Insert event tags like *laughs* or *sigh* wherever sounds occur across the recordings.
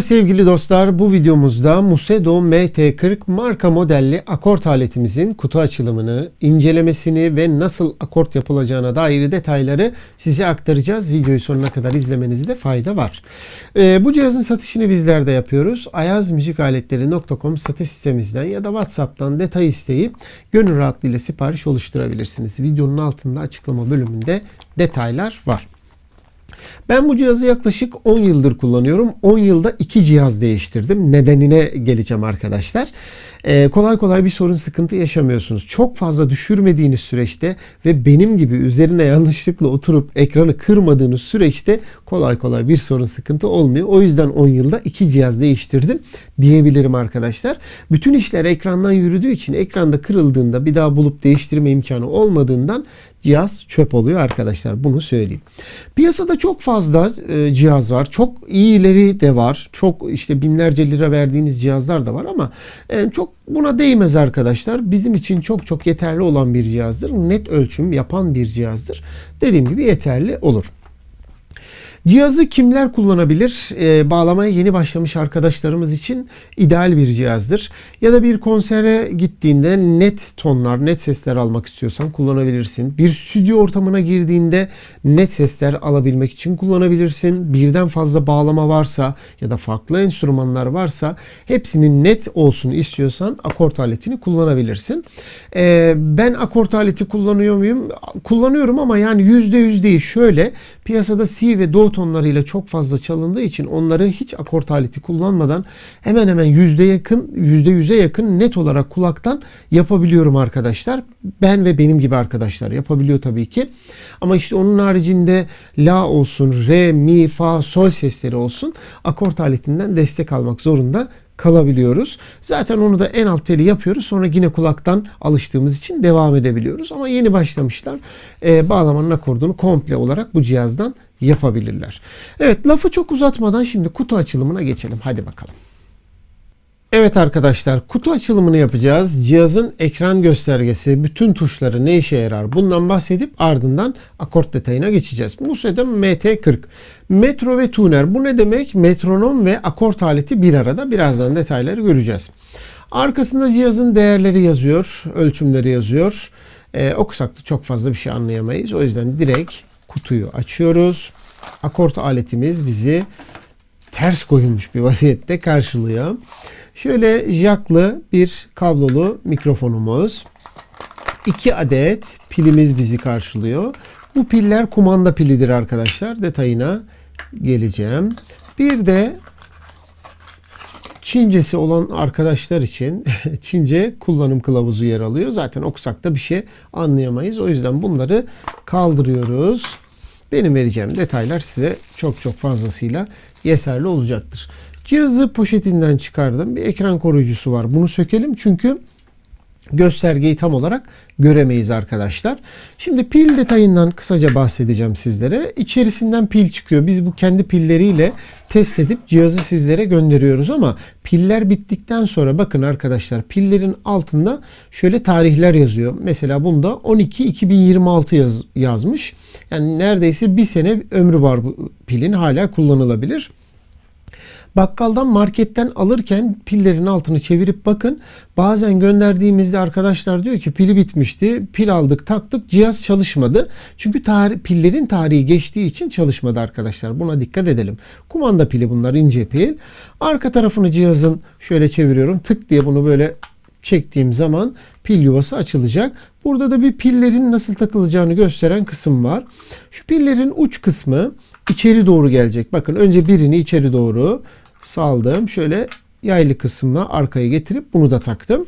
Sevgili dostlar bu videomuzda Musedo MT40 marka modelli akort aletimizin kutu açılımını, incelemesini ve nasıl akort yapılacağına dair detayları size aktaracağız. Videoyu sonuna kadar izlemenizde fayda var. Ee, bu cihazın satışını bizler de yapıyoruz. ayazmüzikaletleri.com satış sitemizden ya da WhatsApp'tan detay isteyip gönül rahatlığıyla sipariş oluşturabilirsiniz. Videonun altında açıklama bölümünde detaylar var. Ben bu cihazı yaklaşık 10 yıldır kullanıyorum. 10 yılda 2 cihaz değiştirdim. Nedenine geleceğim arkadaşlar. Ee, kolay kolay bir sorun sıkıntı yaşamıyorsunuz. Çok fazla düşürmediğiniz süreçte ve benim gibi üzerine yanlışlıkla oturup ekranı kırmadığınız süreçte kolay kolay bir sorun sıkıntı olmuyor. O yüzden 10 yılda 2 cihaz değiştirdim diyebilirim arkadaşlar. Bütün işler ekrandan yürüdüğü için ekranda kırıldığında bir daha bulup değiştirme imkanı olmadığından cihaz çöp oluyor arkadaşlar. Bunu söyleyeyim. Piyasada çok fazla e, cihaz var. Çok iyileri de var. Çok işte binlerce lira verdiğiniz cihazlar da var ama e, çok buna değmez arkadaşlar. Bizim için çok çok yeterli olan bir cihazdır. Net ölçüm yapan bir cihazdır. Dediğim gibi yeterli olur. Cihazı kimler kullanabilir? Ee, bağlamaya yeni başlamış arkadaşlarımız için ideal bir cihazdır. Ya da bir konsere gittiğinde net tonlar, net sesler almak istiyorsan kullanabilirsin. Bir stüdyo ortamına girdiğinde net sesler alabilmek için kullanabilirsin. Birden fazla bağlama varsa ya da farklı enstrümanlar varsa hepsinin net olsun istiyorsan akort aletini kullanabilirsin. Ee, ben akort aleti kullanıyor muyum? Kullanıyorum ama yani %100 değil. Şöyle piyasada C ve Do tonlarıyla çok fazla çalındığı için onları hiç akort aleti kullanmadan hemen hemen yüzde yakın, yüzde yüze yakın net olarak kulaktan yapabiliyorum arkadaşlar. Ben ve benim gibi arkadaşlar yapabiliyor tabii ki. Ama işte onun haricinde la olsun, re, mi, fa, sol sesleri olsun akort aletinden destek almak zorunda kalabiliyoruz. Zaten onu da en alt teli yapıyoruz. Sonra yine kulaktan alıştığımız için devam edebiliyoruz. Ama yeni başlamışlar. E, bağlamanın akordunu komple olarak bu cihazdan yapabilirler. Evet lafı çok uzatmadan şimdi kutu açılımına geçelim. Hadi bakalım. Evet arkadaşlar kutu açılımını yapacağız. Cihazın ekran göstergesi, bütün tuşları ne işe yarar bundan bahsedip ardından akort detayına geçeceğiz. Muse'de MT40. Metro ve tuner. Bu ne demek? Metronom ve akort aleti bir arada. Birazdan detayları göreceğiz. Arkasında cihazın değerleri yazıyor, ölçümleri yazıyor. Ee, okusak da çok fazla bir şey anlayamayız. O yüzden direkt kutuyu açıyoruz. Akort aletimiz bizi ters koyulmuş bir vaziyette karşılıyor. Şöyle jacklı bir kablolu mikrofonumuz. 2 adet pilimiz bizi karşılıyor. Bu piller kumanda pilidir arkadaşlar. Detayına geleceğim. Bir de Çincesi olan arkadaşlar için *laughs* Çince kullanım kılavuzu yer alıyor. Zaten okusak da bir şey anlayamayız. O yüzden bunları kaldırıyoruz. Benim vereceğim detaylar size çok çok fazlasıyla yeterli olacaktır. Cihazı poşetinden çıkardım. Bir ekran koruyucusu var. Bunu sökelim çünkü göstergeyi tam olarak göremeyiz arkadaşlar. Şimdi pil detayından kısaca bahsedeceğim sizlere. İçerisinden pil çıkıyor. Biz bu kendi pilleriyle test edip cihazı sizlere gönderiyoruz ama piller bittikten sonra bakın arkadaşlar pillerin altında şöyle tarihler yazıyor. Mesela bunda 12 2026 yaz, yazmış. Yani neredeyse bir sene ömrü var bu pilin hala kullanılabilir. Bakkaldan marketten alırken pillerin altını çevirip bakın. Bazen gönderdiğimizde arkadaşlar diyor ki pili bitmişti. Pil aldık taktık cihaz çalışmadı. Çünkü tarih, pillerin tarihi geçtiği için çalışmadı arkadaşlar. Buna dikkat edelim. Kumanda pili bunlar ince pil. Arka tarafını cihazın şöyle çeviriyorum. Tık diye bunu böyle çektiğim zaman pil yuvası açılacak. Burada da bir pillerin nasıl takılacağını gösteren kısım var. Şu pillerin uç kısmı içeri doğru gelecek. Bakın önce birini içeri doğru saldım. Şöyle yaylı kısmına arkaya getirip bunu da taktım.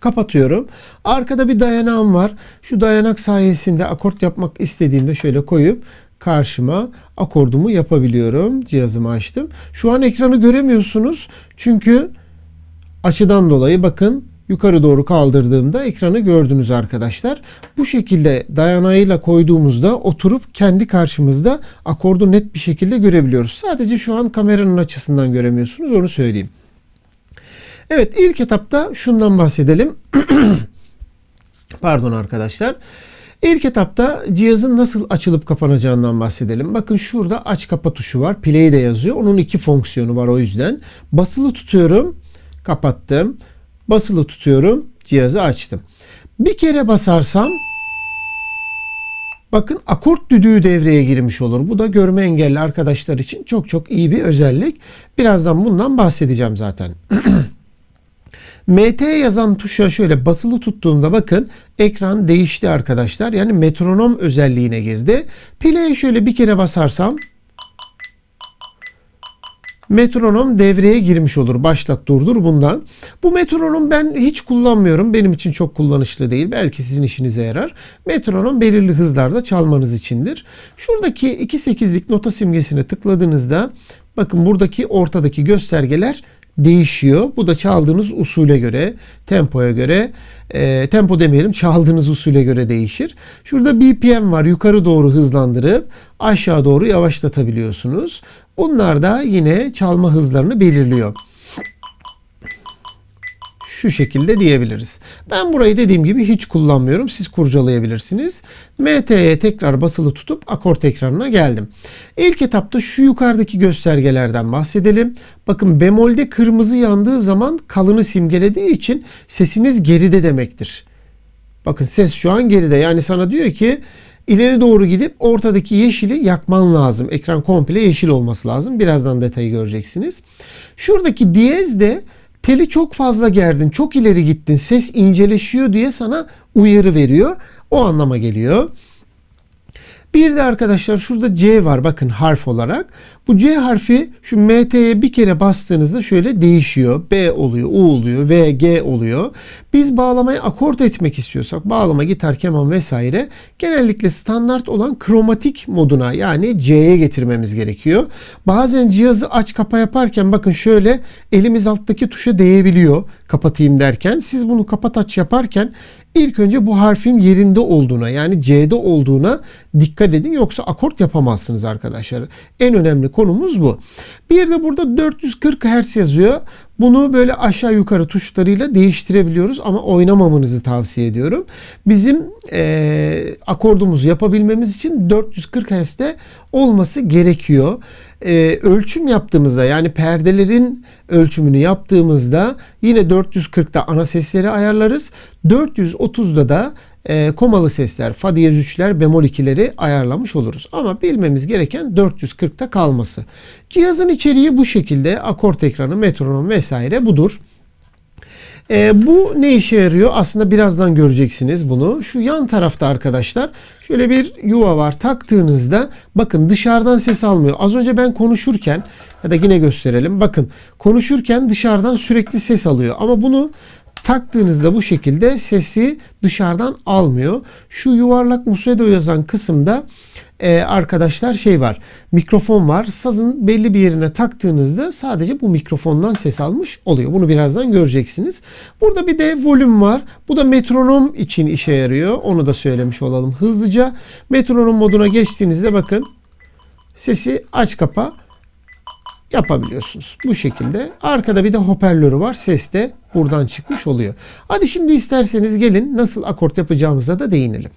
Kapatıyorum. Arkada bir dayanağım var. Şu dayanak sayesinde akort yapmak istediğimde şöyle koyup karşıma akordumu yapabiliyorum. Cihazımı açtım. Şu an ekranı göremiyorsunuz. Çünkü açıdan dolayı bakın yukarı doğru kaldırdığımda ekranı gördünüz arkadaşlar. Bu şekilde dayanağıyla koyduğumuzda oturup kendi karşımızda akordu net bir şekilde görebiliyoruz. Sadece şu an kameranın açısından göremiyorsunuz onu söyleyeyim. Evet ilk etapta şundan bahsedelim. *clears throat* Pardon arkadaşlar. İlk etapta cihazın nasıl açılıp kapanacağından bahsedelim. Bakın şurada aç kapa tuşu var. Play de yazıyor. Onun iki fonksiyonu var o yüzden. Basılı tutuyorum. Kapattım. Basılı tutuyorum. Cihazı açtım. Bir kere basarsam Bakın akort düdüğü devreye girmiş olur. Bu da görme engelli arkadaşlar için çok çok iyi bir özellik. Birazdan bundan bahsedeceğim zaten. *clears throat* MT yazan tuşa şöyle basılı tuttuğumda bakın ekran değişti arkadaşlar. Yani metronom özelliğine girdi. Play'e şöyle bir kere basarsam metronom devreye girmiş olur. Başlat durdur bundan. Bu metronom ben hiç kullanmıyorum. Benim için çok kullanışlı değil. Belki sizin işinize yarar. Metronom belirli hızlarda çalmanız içindir. Şuradaki 2.8'lik nota simgesine tıkladığınızda bakın buradaki ortadaki göstergeler değişiyor. Bu da çaldığınız usule göre, tempoya göre, e, tempo demeyelim çaldığınız usule göre değişir. Şurada BPM var. Yukarı doğru hızlandırıp aşağı doğru yavaşlatabiliyorsunuz. Bunlar da yine çalma hızlarını belirliyor. Şu şekilde diyebiliriz. Ben burayı dediğim gibi hiç kullanmıyorum. Siz kurcalayabilirsiniz. MT'ye tekrar basılı tutup akort ekranına geldim. İlk etapta şu yukarıdaki göstergelerden bahsedelim. Bakın bemolde kırmızı yandığı zaman kalını simgelediği için sesiniz geride demektir. Bakın ses şu an geride. Yani sana diyor ki İleri doğru gidip ortadaki yeşili yakman lazım. Ekran komple yeşil olması lazım. Birazdan detayı göreceksiniz. Şuradaki diyez de teli çok fazla gerdin, çok ileri gittin, ses inceleşiyor diye sana uyarı veriyor. O anlama geliyor. Bir de arkadaşlar şurada C var bakın harf olarak. Bu C harfi şu MT'ye bir kere bastığınızda şöyle değişiyor. B oluyor, U oluyor, V, G oluyor. Biz bağlamayı akort etmek istiyorsak bağlama, gitar, keman vesaire genellikle standart olan kromatik moduna yani C'ye getirmemiz gerekiyor. Bazen cihazı aç kapa yaparken bakın şöyle elimiz alttaki tuşa değebiliyor kapatayım derken. Siz bunu kapat aç yaparken İlk önce bu harfin yerinde olduğuna yani C'de olduğuna dikkat edin yoksa akort yapamazsınız arkadaşlar. En önemli konumuz bu. Bir de burada 440 Hz yazıyor. Bunu böyle aşağı yukarı tuşlarıyla değiştirebiliyoruz ama oynamamanızı tavsiye ediyorum. Bizim e, akordumuzu yapabilmemiz için 440 Hz'de olması gerekiyor. E, ölçüm yaptığımızda yani perdelerin ölçümünü yaptığımızda yine 440'da ana sesleri ayarlarız. 430'da da e, komalı sesler, fa diyez 3'ler, bemol 2'leri ayarlamış oluruz. Ama bilmemiz gereken 440'ta kalması. Cihazın içeriği bu şekilde. Akort ekranı, metronom vesaire budur. E, bu ne işe yarıyor? Aslında birazdan göreceksiniz bunu. Şu yan tarafta arkadaşlar şöyle bir yuva var. Taktığınızda bakın dışarıdan ses almıyor. Az önce ben konuşurken ya da yine gösterelim. Bakın konuşurken dışarıdan sürekli ses alıyor. Ama bunu taktığınızda bu şekilde sesi dışarıdan almıyor. Şu yuvarlak Musedo yazan kısımda e, arkadaşlar şey var. Mikrofon var. Sazın belli bir yerine taktığınızda sadece bu mikrofondan ses almış oluyor. Bunu birazdan göreceksiniz. Burada bir de volüm var. Bu da metronom için işe yarıyor. Onu da söylemiş olalım hızlıca. Metronom moduna geçtiğinizde bakın sesi aç kapa yapabiliyorsunuz. Bu şekilde. Arkada bir de hoparlörü var. Ses de buradan çıkmış oluyor. Hadi şimdi isterseniz gelin nasıl akort yapacağımıza da değinelim.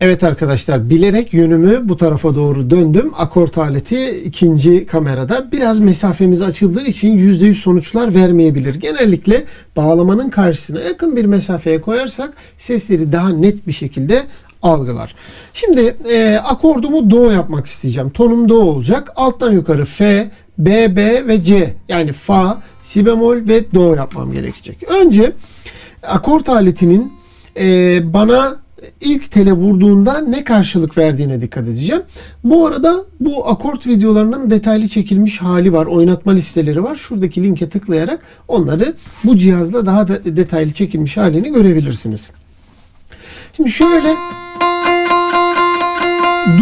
Evet arkadaşlar bilerek yönümü bu tarafa doğru döndüm. Akort aleti ikinci kamerada. Biraz mesafemiz açıldığı için %100 sonuçlar vermeyebilir. Genellikle bağlamanın karşısına yakın bir mesafeye koyarsak sesleri daha net bir şekilde algılar. Şimdi e, akordumu do yapmak isteyeceğim. Tonum do olacak. Alttan yukarı F, B, B ve C yani fa, si bemol ve do yapmam gerekecek. Önce akort aletinin e, bana ilk tele vurduğunda ne karşılık verdiğine dikkat edeceğim. Bu arada bu akort videolarının detaylı çekilmiş hali var. Oynatma listeleri var. Şuradaki linke tıklayarak onları bu cihazla daha da detaylı çekilmiş halini görebilirsiniz. Şimdi şöyle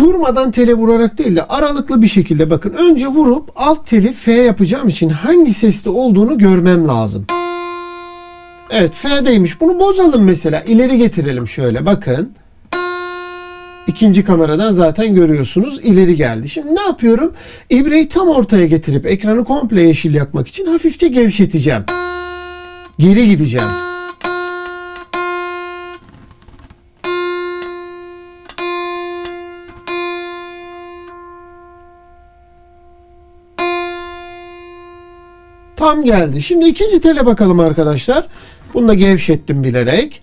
durmadan tele vurarak değil de aralıklı bir şekilde bakın önce vurup alt teli F yapacağım için hangi sesli olduğunu görmem lazım. Evet F'deymiş. Bunu bozalım mesela. İleri getirelim şöyle bakın. İkinci kameradan zaten görüyorsunuz ileri geldi. Şimdi ne yapıyorum? İbreyi tam ortaya getirip ekranı komple yeşil yakmak için hafifçe gevşeteceğim. Geri gideceğim. Tam geldi. Şimdi ikinci tele bakalım arkadaşlar. Bunu da gevşettim bilerek.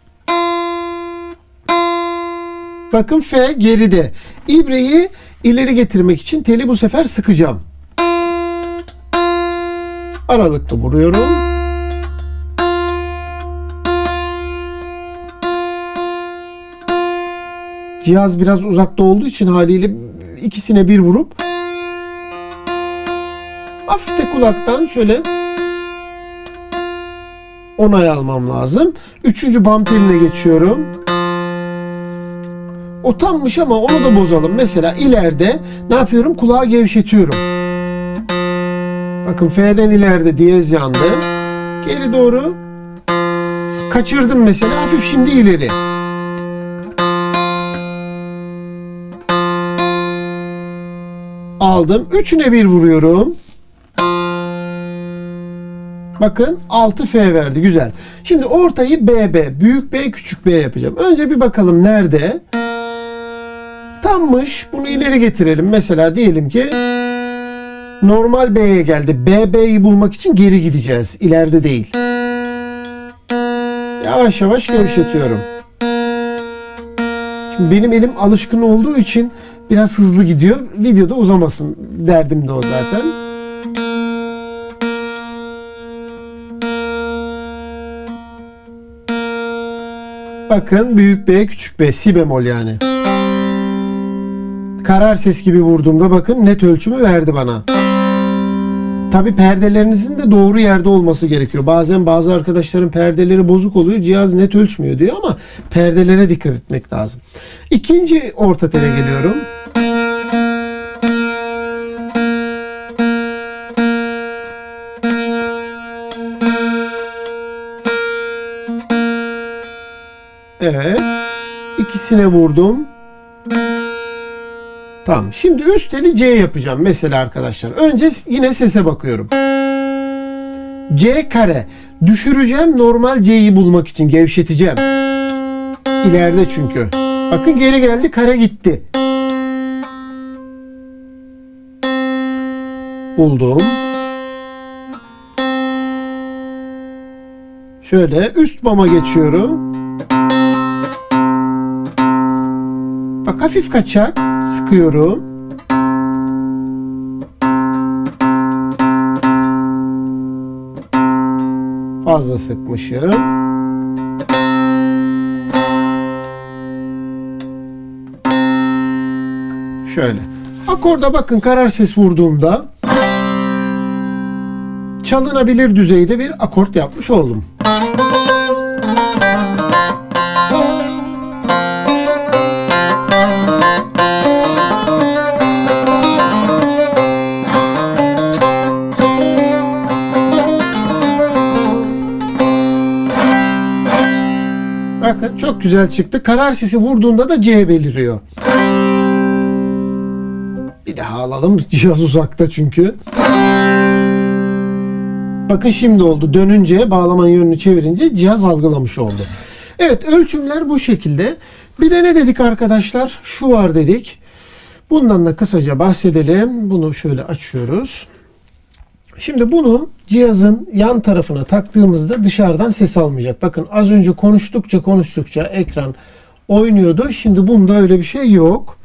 Bakın F geride. İbreyi ileri getirmek için teli bu sefer sıkacağım. Aralıklı vuruyorum. Cihaz biraz uzakta olduğu için haliyle ikisine bir vurup hafif de kulaktan şöyle onay almam lazım. Üçüncü bam geçiyorum. O tammış ama onu da bozalım. Mesela ileride ne yapıyorum? Kulağı gevşetiyorum. Bakın F'den ileride diyez yandı. Geri doğru. Kaçırdım mesela. Hafif şimdi ileri. Aldım. Üçüne bir vuruyorum. Bakın 6F verdi. Güzel. Şimdi ortayı BB. Büyük B küçük B yapacağım. Önce bir bakalım nerede? Tammış. Bunu ileri getirelim. Mesela diyelim ki normal B'ye geldi. BB'yi bulmak için geri gideceğiz. İleride değil. Yavaş yavaş gevşetiyorum. Şimdi benim elim alışkın olduğu için biraz hızlı gidiyor. Videoda uzamasın. Derdim de o zaten. Bakın büyük B küçük B si bemol yani. Karar ses gibi vurduğumda bakın net ölçümü verdi bana. Tabi perdelerinizin de doğru yerde olması gerekiyor. Bazen bazı arkadaşların perdeleri bozuk oluyor. Cihaz net ölçmüyor diyor ama perdelere dikkat etmek lazım. İkinci orta tele geliyorum. Evet. İkisine vurdum. Tamam. Şimdi üst teli C yapacağım mesela arkadaşlar. Önce yine sese bakıyorum. C kare. Düşüreceğim normal C'yi bulmak için. Gevşeteceğim. İleride çünkü. Bakın geri geldi kare gitti. Buldum. Şöyle üst bama geçiyorum. Bak hafif kaçak sıkıyorum. Fazla sıkmışım. Şöyle. Akorda bakın karar ses vurduğumda çalınabilir düzeyde bir akort yapmış oldum. Çok güzel çıktı. Karar sesi vurduğunda da C beliriyor. Bir daha alalım. *laughs* Cihaz uzakta çünkü. Bakın şimdi oldu. Dönünce bağlamanın yönünü çevirince cihaz algılamış oldu. Evet ölçümler bu şekilde. Bir de ne dedik arkadaşlar? Şu var dedik. Bundan da kısaca bahsedelim. Bunu şöyle açıyoruz. Şimdi bunu cihazın yan tarafına taktığımızda dışarıdan ses almayacak. Bakın az önce konuştukça konuştukça ekran oynuyordu. Şimdi bunda öyle bir şey yok.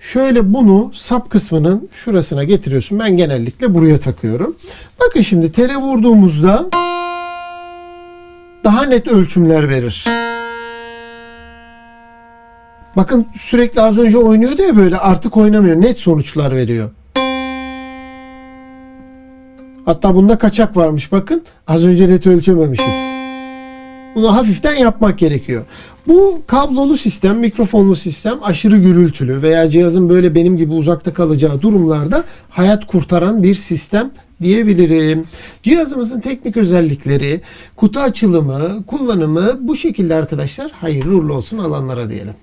Şöyle bunu sap kısmının şurasına getiriyorsun. Ben genellikle buraya takıyorum. Bakın şimdi tele vurduğumuzda daha net ölçümler verir. Bakın sürekli az önce oynuyordu ya böyle artık oynamıyor. Net sonuçlar veriyor. Hatta bunda kaçak varmış bakın. Az önce net ölçememişiz. Bunu hafiften yapmak gerekiyor. Bu kablolu sistem, mikrofonlu sistem aşırı gürültülü veya cihazın böyle benim gibi uzakta kalacağı durumlarda hayat kurtaran bir sistem diyebilirim. Cihazımızın teknik özellikleri, kutu açılımı, kullanımı bu şekilde arkadaşlar. Hayırlı uğurlu olsun alanlara diyelim.